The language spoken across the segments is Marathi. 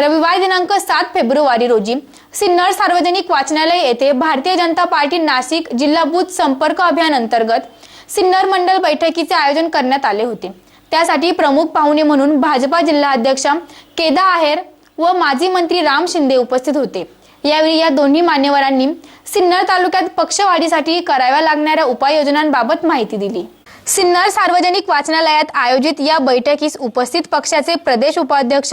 रविवार दिनांक सात फेब्रुवारी रोजी सिन्नर सार्वजनिक वाचनालय येथे भारतीय जनता पार्टी नाशिक जिल्हा बूथ संपर्क अभियान अंतर्गत सिन्नर मंडल बैठकीचे आयोजन करण्यात आले होते. त्यासाठी प्रमुख पाहुणे म्हणून भाजपा जिल्हा अध्यक्ष केदा आहेर व माजी मंत्री राम शिंदे उपस्थित होते. यावेळी या दोन्ही मान्यवरांनी सिन्नर तालुक्यात पक्षवाढीसाठी कराव्या लागणाऱ्या उपाययोजनांबाबत माहिती दिली. सिन्नर सार्वजनिक वाचनालयात आयोजित या बैठकीस उपस्थित पक्षाचे प्रदेश उपाध्यक्ष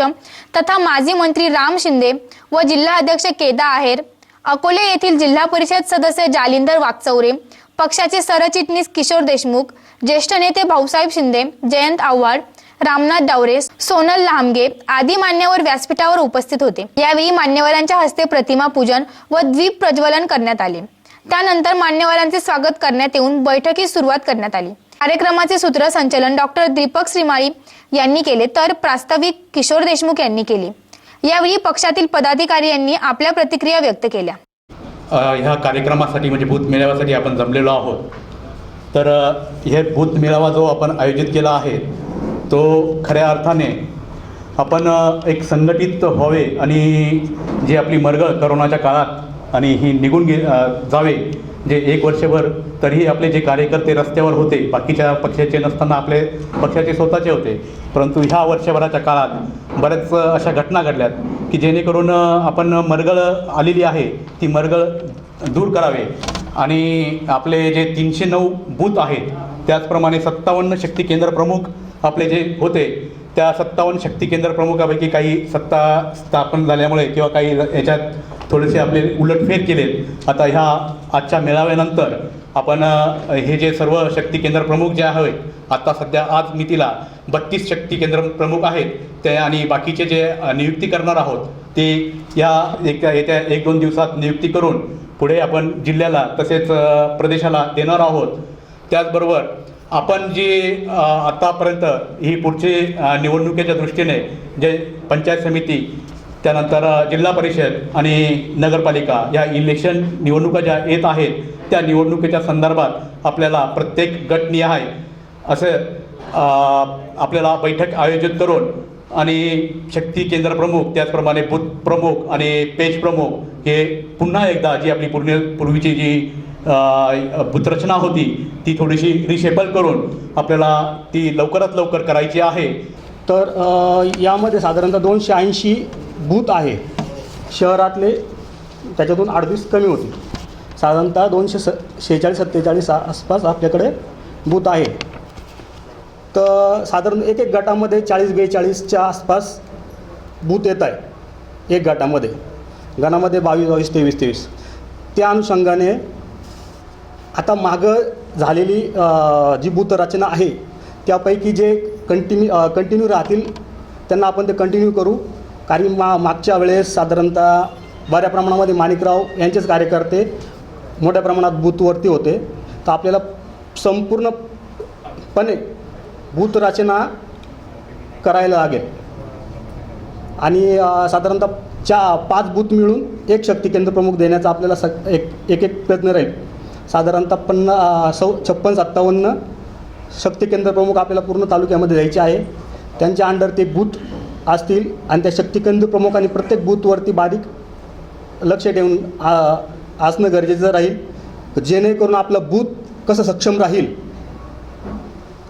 तथा माजी मंत्री राम शिंदे व जिल्हा अध्यक्ष केदा आहेर अकोले येथील जिल्हा परिषद सदस्य जालिंदर वाकचौरे पक्षाचे सरचिटणीस किशोर देशमुख ज्येष्ठ नेते भाऊसाहेब शिंदे जयंत आव्हाड रामनाथ डावरे सोनल लांबगे आदी मान्यवर व्यासपीठावर उपस्थित होते. यावेळी मान्यवरांच्या हस्ते प्रतिमा पूजन व द्वीप प्रज्वलन करण्यात आले. त्यानंतर मान्यवरांचे स्वागत करण्यात येऊन बैठकीस सुरुवात करण्यात आली. कार्यक्रमाचे सूत्रसंचलन डॉक्टर दीपक श्रीमाळी यांनी केले तर प्रास्ताविक किशोर देशमुख यांनी केले. यावेळी पक्षातील पदाधिकारी यांनी आपल्या प्रतिक्रिया व्यक्त केल्या. ह्या कार्यक्रमासाठी म्हणजे बूथ मेळाव्यासाठी आपण जमलेलो आहोत. तर हे बूथ मेळावा जो आपण आयोजित केला आहे तो खऱ्या अर्थाने आपण एक संघटित व्हावे आणि जी आपली मरगळ करोनाच्या काळात आणि ही निघून गे जावे जे एक वर्षभर तरीही आपले जे कार्यकर्ते रस्त्यावर होते बाकीच्या पक्षाचे नसताना आपले पक्षाचे स्वतःचे होते. परंतु ह्या वर्षभराच्या काळात बऱ्याच अशा घटना घडल्यात की जेणेकरून आपण मरगळ आलेली आहे ती मरगळ दूर करावे. आणि आपले जे तीनशे नऊ बूथ आहेत त्याचप्रमाणे सत्तावन्न शक्ती केंद्र प्रमुख आपले जे होते त्या सत्तावन्न शक्ती केंद्र प्रमुखापैकी काही सत्ता स्थापन झाल्यामुळे किंवा काही याच्यात थोडेसे आपले उलटफेर केलेत आता ह्या आजच्या मेळाव्यानंतर आपण हे जे सर्व शक्ती केंद्र प्रमुख जे आहेत आता सध्या आज मितीला बत्तीस शक्ती केंद्र प्रमुख आहेत ते आणि बाकीचे जे नियुक्ती करणार आहोत ते या एक येत्या एक दोन दिवसात नियुक्ती करून पुढे आपण जिल्ह्याला तसेच प्रदेशाला देणार आहोत. त्याचबरोबर आपण जी आत्तापर्यंत ही पुढची निवडणुकीच्या दृष्टीने जे पंचायत समिती त्यानंतर जिल्हा परिषद आणि नगरपालिका या इलेक्शन निवडणुका ज्या येत आहेत त्या निवडणुकीच्या संदर्भात आपल्याला प्रत्येक गटनिहाय असं आपल्याला बैठक आयोजित करून आणि शक्ती केंद्र प्रमुख त्याचप्रमाणे बूथ प्रमुख आणि पेज प्रमुख हे पुन्हा एकदा जी आपली पूर्ण पूर्वीची जी अ, होती ती थोडीशी रिशेबल करून आपल्याला ती लवकरात लवकर करायची आहे. तर यामध्ये साधारणतः दोनशे ऐंशी बूथ आहे. शहरातले त्याच्यातून अडतीस कमी होते. साधारणतः दोनशे स शेहेचाळीस सत्तेचाळीस आसपास आपल्याकडे बूथ आहे. तर साधारण एक एक गटामध्ये चाळीस बेचाळीसच्या आसपास बूथ येत आहे. एक गटामध्ये. गणामध्ये बावीस बावीस तेवीस तेवीस. त्या अनुषंगाने आता मागं झालेली जी बूथ रचना आहे त्यापैकी जे कंटिन्यू कंटिन्यू राहतील त्यांना आपण ते कंटिन्यू करू. कारण मा मागच्या वेळेस साधारणतः बऱ्या प्रमाणामध्ये माणिकराव यांचेच कार्यकर्ते मोठ्या प्रमाणात बूथवरती होते. तर आपल्याला संपूर्णपणे बूथ रचना करायला लागेल. आणि साधारणतः चा पाच बूथ मिळून एक शक्ती केंद्र प्रमुख देण्याचा आपल्याला स एक एक एक प्रयत्न राहील. साधारणतः पन्ना सौ छप्पन सत्तावन्न शक्ती केंद्र प्रमुख आपल्याला पूर्ण तालुक्यामध्ये द्यायचे आहे. त्यांच्या अंडर ते बूथ असतील आणि त्या शक्ती प्रमुखांनी प्रत्येक बूथवरती बारीक लक्ष ठेवून असणं गरजेचं राहील. जेणेकरून आपलं बूथ कसं सक्षम राहील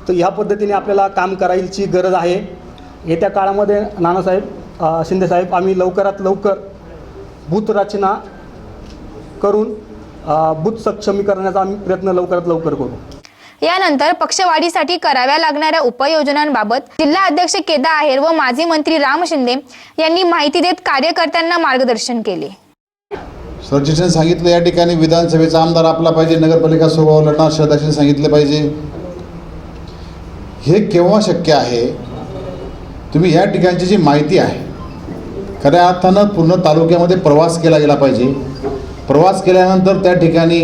तर ह्या पद्धतीने आपल्याला काम करायची गरज आहे. येत्या काळामध्ये नानासाहेब शिंदेसाहेब आम्ही लवकरात लवकर बूथ रचना करून बूथ सक्षमीकरणाचा आम्ही प्रयत्न लवकरात लवकर करू. यानंतर पक्षवाढीसाठी कराव्या लागणाऱ्या उपाययोजनांबाबत जिल्हा अध्यक्ष केदा आहेर व माजी मंत्री राम शिंदे यांनी माहिती देत कार्यकर्त्यांना मार्गदर्शन केले. सरचिटणीने सांगितलं या ठिकाणी विधानसभेचा आमदार आपला पाहिजे नगरपालिका स्वभाव लढणार श्रद्धाशील सांगितलं पाहिजे. हे केव्हा शक्य आहे? तुम्ही या ठिकाणची जी माहिती आहे खऱ्या अर्थानं पूर्ण तालुक्यामध्ये प्रवास केला गेला पाहिजे. प्रवास केल्यानंतर त्या ठिकाणी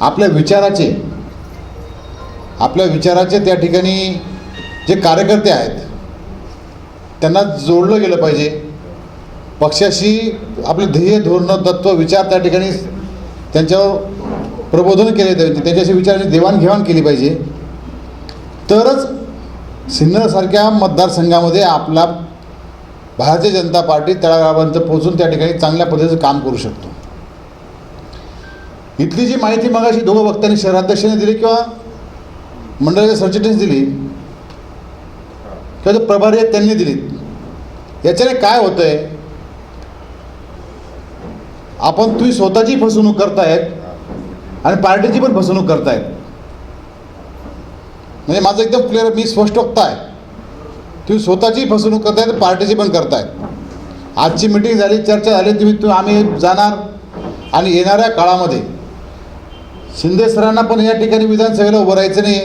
आपल्या विचाराचे आपल्या विचाराचे त्या ठिकाणी जे कार्यकर्ते आहेत त्यांना जोडलं गेलं पाहिजे. पक्षाशी आपले ध्येय धोरणं तत्व विचार त्या ठिकाणी त्यांच्यावर प्रबोधन केले पाहिजे त्यांच्याशी विचाराची देवाणघेवाण केली पाहिजे. तरच सिन्नरसारख्या मतदारसंघामध्ये आपला भारतीय जनता पार्टी तळागाळापर्यंत पोहोचून त्या ठिकाणी चांगल्या पद्धतीचं काम करू शकतो. इथली जी माहिती मगाशी दोघं वक्त्यांनी शहराध्यक्षांनी दिली किंवा मंडळाच्या सरचिटणीस दिली. किंवा जो प्रभारी आहेत त्यांनी दिली. याच्याने काय होतं आहे आपण तुम्ही स्वतःची फसवणूक करतायत आणि पार्टीची पण फसवणूक करतायत. म्हणजे माझं एकदम क्लिअर मी स्पष्ट आहे. तुम्ही स्वतःची फसवणूक करतायत पार्टीची पण करतायत. आजची मिटिंग झाली चर्चा झाली तुम्ही तु आम्ही जाणार आणि येणाऱ्या काळामध्ये शिंदे सरांना पण या ठिकाणी विधानसभेला उभं राहायचं नाही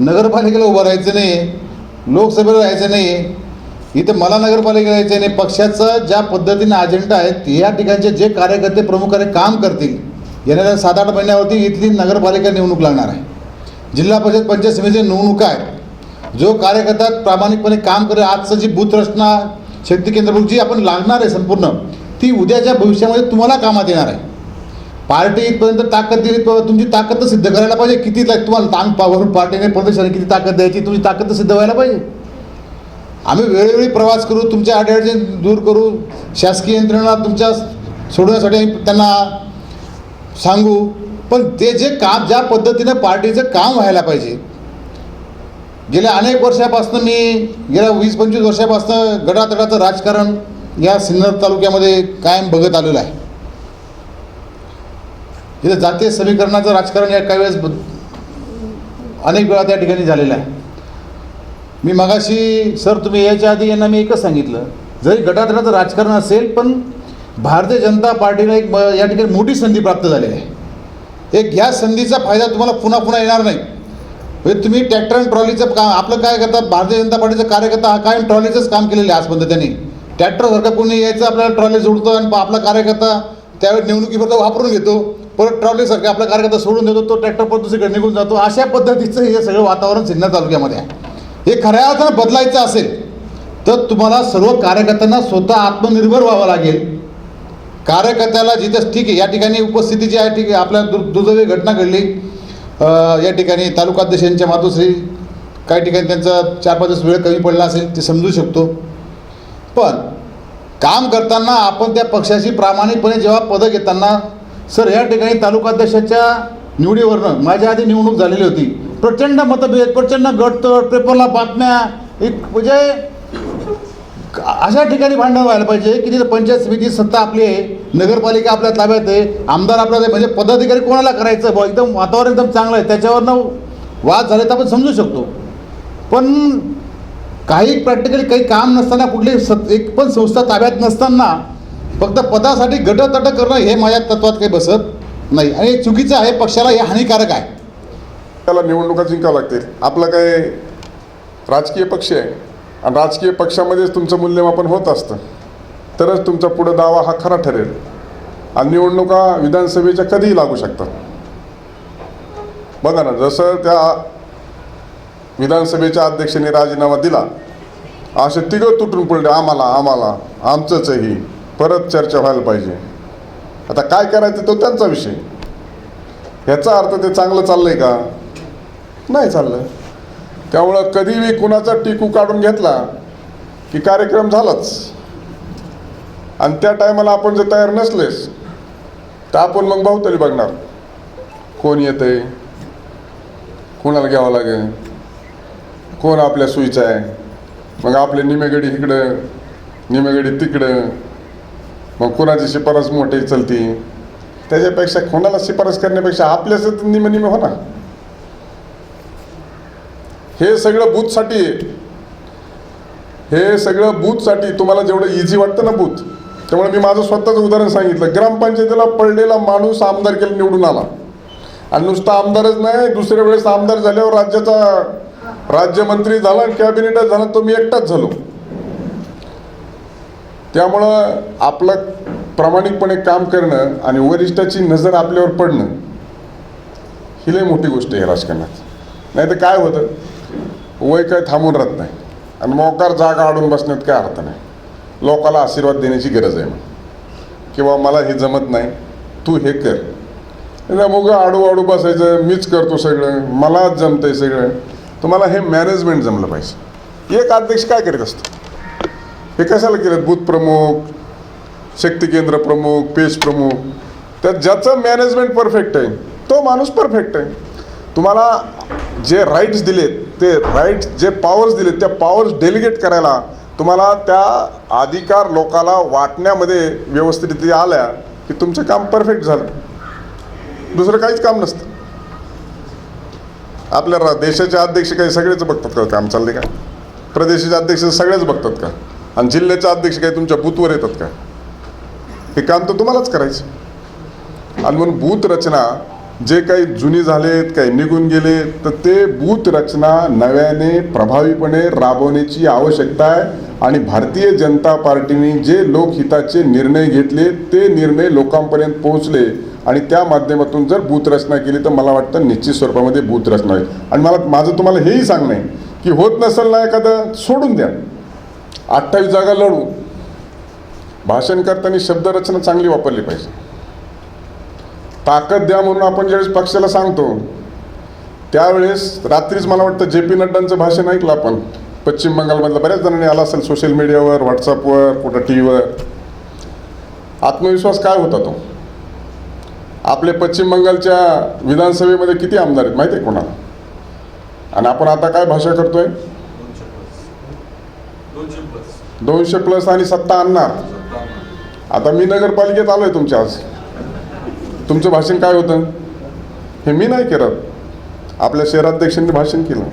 नगरपालिकेला उभं राहायचं नाही लोकसभेला राहायचं नाही इथं मला नगरपालिकेला यायचं नाही. पक्षाचं ज्या पद्धतीने अजेंडा आहेत या ठिकाणचे जे कार्यकर्ते प्रमुखाने काम करतील येणाऱ्या सात आठ महिन्यावरती इथली नगरपालिका निवडणूक लागणार आहे. जिल्हा परिषद पंचायत समितीची निवडणूक आहे. जो कार्यकर्ता प्रामाणिकपणे काम करेल आजचं जी बूथ रचना शक्ती केंद्र जी आपण लागणार आहे संपूर्ण ती उद्याच्या भविष्यामध्ये तुम्हाला कामात येणार आहे. पार्टी इथपर्यंत ताकद दिली तुमची ताकद तर सिद्ध करायला पाहिजे. किती तुम्हाला तांग पावरून पार्टीने प्रदेशाने किती ताकद द्यायची तुमची ताकद तर सिद्ध व्हायला पाहिजे. आम्ही वेळोवेळी प्रवास करू तुमच्या अडचणी दूर करू. शासकीय यंत्रणा तुमच्या सोडवण्यासाठी त्यांना सांगू. पण ते जे काम ज्या पद्धतीनं पार्टीचं काम व्हायला पाहिजे. गेल्या अनेक वर्षापासून मी गेल्या वीस पंचवीस वर्षापासून गडातडाचं राजकारण या सिन्नर तालुक्यामध्ये कायम बघत आलेलं आहे. तिथे जातीय समीकरणाचं राजकारण या काही वेळेस अनेक वेळा त्या ठिकाणी झालेलं आहे. मी मगाशी सर तुम्ही यायच्या आधी यांना मी एकच सांगितलं. जरी गटातटाचं राजकारण असेल पण भारतीय जनता पार्टीला एक या ठिकाणी मोठी संधी प्राप्त झालेली आहे. एक ह्या संधीचा फायदा तुम्हाला पुन्हा पुन्हा येणार नाही. म्हणजे तुम्ही ट्रॅक्टर आणि ट्रॉलीचं काम आपलं काय करतात भारतीय जनता पार्टीचा कार्यकर्ता हा कायम ट्रॉलीचंच काम केलेलं आहे आजपर्यंत त्यांनी. ट्रॅक्टरसारखं कोणी यायचं आपल्याला ट्रॉली जोडतो आणि आपला कार्यकर्ता त्यावेळी निवडणुकीपर्यंत वापरून घेतो. परत ट्रॉलीसारखं आपला कार्यकर्ता सोडून देतो तो ट्रॅक्टर परत दुसरीकडे निघून जातो. अशा पद्धतीचं हे सगळं वातावरण सिन्नर तालुक्यामध्ये आहे. हे खऱ्या अर्थानं बदलायचं असेल तर तुम्हाला सर्व कार्यकर्त्यांना स्वतः आत्मनिर्भर व्हावं लागेल. कार्यकर्त्याला जिथं ठीक आहे या ठिकाणी उपस्थिती जी आहे ठीक आहे आपल्या दु दुर्दैवी घटना घडली. या ठिकाणी तालुकाध्यक्षांच्या मातोश्री काही ठिकाणी त्यांचा चार पाच दिवस वेळ कमी पडला असेल ते समजू शकतो. पण काम करताना आपण त्या पक्षाशी प्रामाणिकपणे जेव्हा पदं घेताना सर या ठिकाणी तालुकाध्यक्षाच्या निवडीवरनं माझ्या आधी निवडणूक झालेली होती. प्रचंड मतभेद प्रचंड गटतट पेपरला बातम्या एक म्हणजे अशा ठिकाणी भांडण व्हायला पाहिजे की तिथे पंचायत समिती सत्ता आपली आहे नगरपालिका आपल्या ताब्यात आहे आमदार आपल्याला म्हणजे पदाधिकारी कोणाला करायचं? बा एकदम वातावरण एकदम चांगलं आहे. त्याच्यावरनं वाद झाले तर आपण समजू शकतो. पण काही प्रॅक्टिकली काही काम नसताना कुठली सत एक पण संस्था ताब्यात नसताना फक्त पदासाठी गटतट करणं हे माझ्या तत्वात काही बसत नाही. आणि हे चुकीचं आहे पक्षाला हे हानिकारक आहे. त्याला निवडणुका जिंकावं लागतील आपला काय राजकीय पक्ष आहे. आणि राजकीय पक्षामध्येच तुमचं मूल्यमापन होत असतं. तरच तुमचा पुढं दावा हा खरा ठरेल. आणि निवडणुका विधानसभेच्या कधीही लागू शकतात. बघा ना जसं त्या विधानसभेच्या अध्यक्षांनी राजीनामा दिला असे तिघं तुटून पडले आम्हाला आम्हाला आमचंच ही परत चर्चा व्हायला पाहिजे. आता काय करायचं तो त्यांचा विषय. ह्याचा अर्थ ते चांगलं चाललंय का? नाही चाललं त्यामुळं कधीही कुणाचा टिकू काढून घेतला की कार्यक्रम झालाच. आणि त्या टायमाला आपण जर तयार नसलेस तर आपण मग भाऊतरी बघणार. कोण येतंय? कोणाला घ्यावं लागेल? कोण आपल्या सुईचा आहे? मग आपले निमेगडी इकडं निमेगडी तिकडं मग कुणाची शिफारस मोठी चलती? त्याच्यापेक्षा कोणाला शिफारस करण्यापेक्षा आपल्याच निमे हो ना. हे सगळं बूथसाठी हे सगळं बूथसाठी तुम्हाला जेवढं इझी वाटतं ना बूथ त्यामुळे मी माझं स्वतःचं उदाहरण सांगितलं. ग्रामपंचायतीला पडलेला माणूस आमदार केला निवडून आला. आणि नुसता आमदारच नाही दुसऱ्या वेळेस आमदार झाल्यावर राज्याचा राज्यमंत्री झाला कॅबिनेटच झाला तो मी एकटाच झालो. त्यामुळं आपलं प्रामाणिकपणे काम करणं आणि वरिष्ठाची नजर आपल्यावर पडणं ही लई मोठी गोष्ट आहे राजकारणात. नाही तर काय होतं? वय काय थांबून राहत नाही. आणि मोकार जागा आडून बसण्यात काय अर्थ नाही. लोकाला आशीर्वाद देण्याची गरज आहे मग किंवा मला हे जमत नाही तू हे कर. मग आडू आडू बसायचं मीच करतो सगळं मलाच जमतंय सगळं. तुम्हाला हे मॅनेजमेंट जमलं पाहिजे. एक अध्यक्ष काय करीत असतो? हे कशाला केलं बूथ प्रमुख शक्ती केंद्र प्रमुख पेज प्रमुख? तर ज्याचं मॅनेजमेंट परफेक्ट आहे तो माणूस परफेक्ट आहे. तुम्हाला जे राईट्स दिलेत ते राईट्स जे पॉवर्स दिलेत त्या पॉवर्स डेलिगेट करायला तुम्हाला त्या अधिकार लोकाला वाटण्यामध्ये व्यवस्थितरित्या आल्या की तुमचं काम परफेक्ट झालं. दुसरं काहीच काम नसतं. आपल्या देशाचे अध्यक्ष काही सगळेच बघतात का? काम चालले का? प्रदेशाचे अध्यक्ष सगळेच बघतात का? आणि जिल्ह्याचे अध्यक्ष काय तुमच्या बूथवर येतात का? हे काम तर तुम्हालाच करायचं. आणि म्हणून बूथ रचना जे काही जुनी झालेत काही निघून गेले तर ते बूथ रचना नव्याने प्रभावीपणे राबवण्याची आवश्यकता आहे. आणि भारतीय जनता पार्टीने जे लोकहिताचे निर्णय घेतले ते निर्णय लोकांपर्यंत पोहोचले. आणि त्या माध्यमातून जर बूथ रचना केली तर मला वाटतं निश्चित स्वरूपामध्ये बूथ रचना होईल. आणि मला माझं तुम्हाला हेही सांगणं आहे की होत नसेल ना एखादं सोडून द्या. अठ्ठावीस जागा लढू भाषण करताना शब्दरचना चांगली वापरली पाहिजे. ताकद द्या म्हणून आपण ज्यावेळेस पक्षाला सांगतो त्यावेळेस रात्रीच मला वाटतं जे पी नड्डांचं भाषण ऐकलं आपण पश्चिम बंगालमधलं बऱ्याच जणांनी आला असेल सोशल मीडियावर व्हॉट्सअपवर कुठं टी व्हीवर आत्मविश्वास काय होता तो? आपले पश्चिम बंगालच्या विधानसभेमध्ये किती आमदार आहेत माहिती आहे कोणाला? आणि आपण आता काय भाषा करतोय? दोनशे प्लस आणि सत्ता आणणार. आता मी नगरपालिकेत आलो आहे तुमच्या आज. तुमचं भाषण काय होतं? हे मी नाही करत. आपल्या शहराध्यक्षांनी भाषण केलं.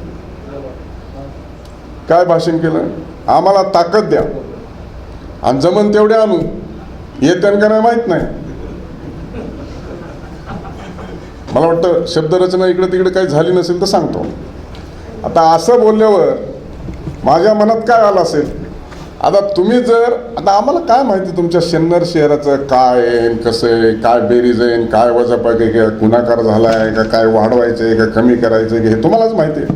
काय भाषण केलं? आम्हाला ताकद द्या. आणि जमन तेवढे आणू. येत्यान का नाही माहीत नाही. मला वाटतं शब्दरचना इकडे तिकडे काही झाली नसेल तर सांगतो. आता असं बोलल्यावर माझ्या मनात काय आलं असेल? आता तुम्ही जर आता आम्हाला काय माहिती तुमच्या शेन्नर शहराचं काय आहे कसं आहे काय बेरीज आहे काय वजापाकी आहे का गुन्हाकार झाला आहे का काय वाढवायचं आहे का कमी करायचं आहे का हे तुम्हालाच माहिती आहे.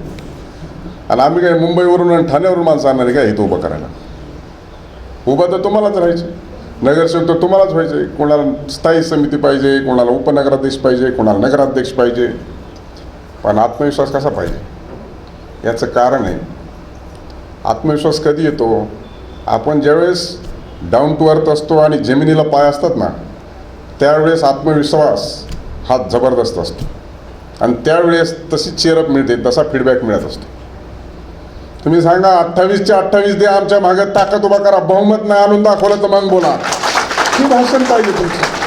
आणि आम्ही काय मुंबईवरून आणि ठाण्यावरून माणसं आणणार आहे का? इथं उभं करायला. उभं तर तुम्हालाच राहायचं. नगरसेवक तर तुम्हालाच व्हायचे कोणाला स्थायी समिती पाहिजे कोणाला उपनगराध्यक्ष पाहिजे कोणाला नगराध्यक्ष पाहिजे. पण आत्मविश्वास कसा पाहिजे? याचं कारण आहे आत्मविश्वास कधी येतो? आपण ज्यावेळेस डाऊन टू अर्थ असतो आणि जमिनीला पाय असतात ना त्यावेळेस आत्मविश्वास हा जबरदस्त असतो. आणि त्यावेळेस तशी चेअरअप मिळते तसा फीडबॅक मिळत असतो. तुम्ही सांगा अठ्ठावीसच्या अठ्ठावीस दे आमच्या मागे ताकद उभा करा बहुमत नाही आणून दाखवलं तर मग बोला. ही भाषण पाहिजे तुमचं.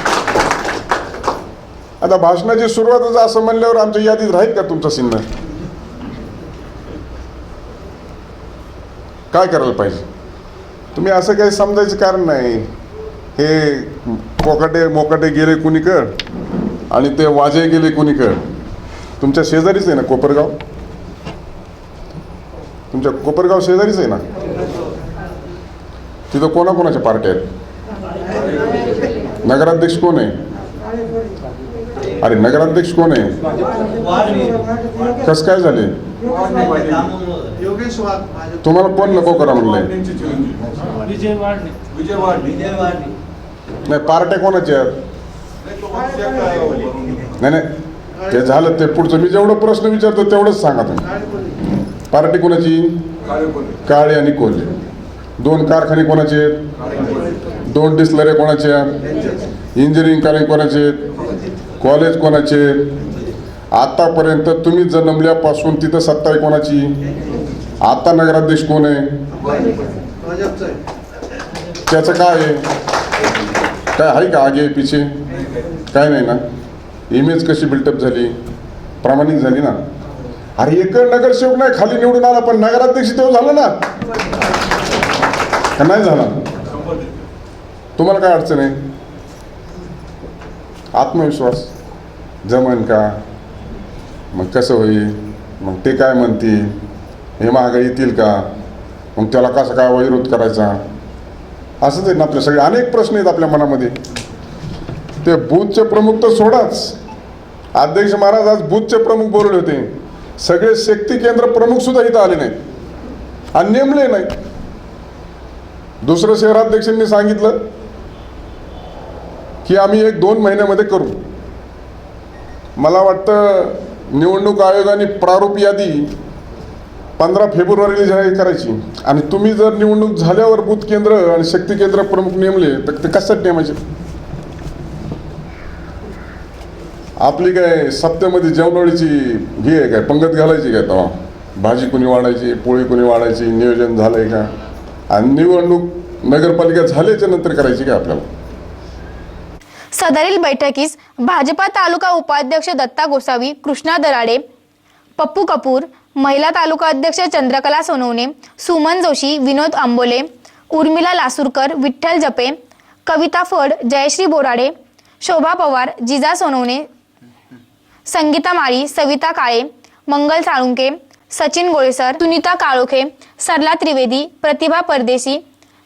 आता भाषणाची सुरुवातच असं म्हणल्यावर आमच्या यादीत राहील का तुमचं सिन्नर काय करायला पाहिजे? तुम्ही असं काही समजायचं कारण नाही. हे कोकाटे मोकाटे गेले कुणीकड आणि ते वाजे गेले कुणीकड. तुमच्या शेजारीच आहे ना कोपरगाव? तुमच्या कोपरगाव शेजारीच आहे ना? तिथं कोणाकोणाच्या पार्ट्या आहेत? नगराध्यक्ष कोण आहे? अरे नगराध्यक्ष कोण आहे? कस काय झाले? तुम्हाला कोण नको करा वाढणे नाही पार्ट्या कोणाच्या? आहेत नाही नाही. ते झालं ते पुढचं. मी जेवढं प्रश्न विचारतो तेवढंच सांगा तुम्ही. पार्टी कोणाची? काळे आणि कोल्हे. दोन कारखाने कोणाचे आहेत? दोन डिस्लरे कोणाचे आहेत? इंजिनिअरिंग कॉलेज कोणाचे आहेत? कॉलेज कोणाचे? आतापर्यंत तुम्ही जन्मल्यापासून तिथं सत्ता आहे कोणाची? आता नगराध्यक्ष कोण आहे? त्याचं काय आहे? काय आहे का आगे पिछे? काय नाही ना? इमेज कशी बिल्टअप झाली? प्रामाणिक झाली ना? अरे एक नगरसेवक नाही खाली निवडून आला पण नगराध्यक्ष तेव्हा झालं ना? का नाही झाला? तुम्हाला काय अडचण आहे? आत्मविश्वास. जमन का? मग कसं होईल? मग ते काय म्हणतील? हे मागं येतील का? मग त्याला कसं काय वैरोध करायचा? असंच आहे ना आपले सगळे. अनेक प्रश्न आहेत आपल्या मनामध्ये. ते बूथचे प्रमुख तर सोडाच. अध्यक्ष महाराज आज बूथचे प्रमुख बोलले होते. सगळे शक्ती केंद्र प्रमुख सुद्धा इथं आले नाहीत. आणि नेमले नाही दुसरं शहराध्यक्षांनी सांगितलं की आम्ही एक दोन महिन्यामध्ये करू. मला वाटतं निवडणूक आयोगाने प्रारूप यादी पंधरा फेब्रुवारीला जाहीर करायची. आणि तुम्ही जर निवडणूक झाल्यावर बूथ केंद्र आणि शक्ती केंद्र प्रमुख नेमले तर ते कशासाठी नेमायचे? आपली काय सप्त्यामध्ये जेवणाळीची ही आहे काय? पंगत घालायची काय तेव्हा? भाजी कोणी वाढायची पोळी कोणी वाढायची नियोजन झालंय का? आणि निवडणूक नगरपालिका झाल्याच्यानंतर करायची काय आपल्याला? सदरील बैठकीस भाजपा तालुका उपाध्यक्ष दत्ता गोसावी कृष्णा दराडे पप्पू कपूर महिला तालुका अध्यक्ष चंद्रकला सोनवणे सुमन जोशी विनोद आंबोले उर्मिला लासूरकर विठ्ठल जपे कविता फड जयश्री बोराडे शोभा पवार जिजा सोनवणे संगीता माळी सविता काळे मंगल साळुंके सचिन गोळेसर सुनीता काळोखे सरला त्रिवेदी प्रतिभा परदेशी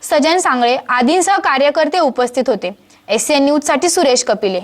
सजन सांगळे आदींसह कार्यकर्ते उपस्थित होते. एस एन न्यूजसाठी सुरेश कपिले.